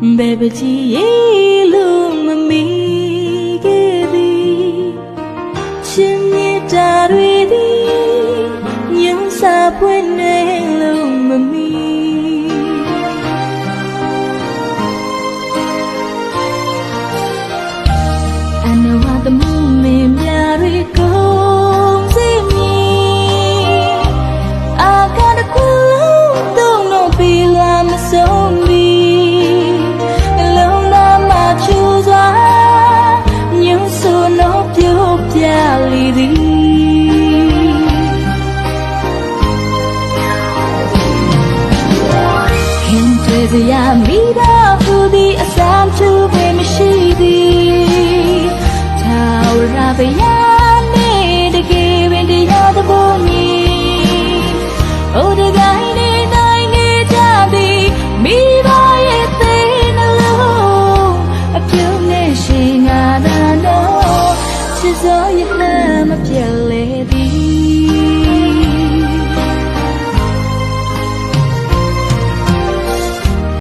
ဘယ်ပကြည်ရေလို့မမီခဲ့သည်ရှင်မြေတာတွေသည်ညံစာပွင့်နေလို့မမီအနဝတမှုမင်း စရာမိတော့ဟူသည်အစမ်းသူပဲမရှိသည်ထာဝရဘုရားနေတကယ်ပင်တရားသဘောမြည်အိုတကိုင်းနေတိုင်းနေကြသည်မိဘရဲ့သိနှလုံးအပြုံးနဲ့ရှိငါသာတော့ချစ်စောရဟမပြလဲသည်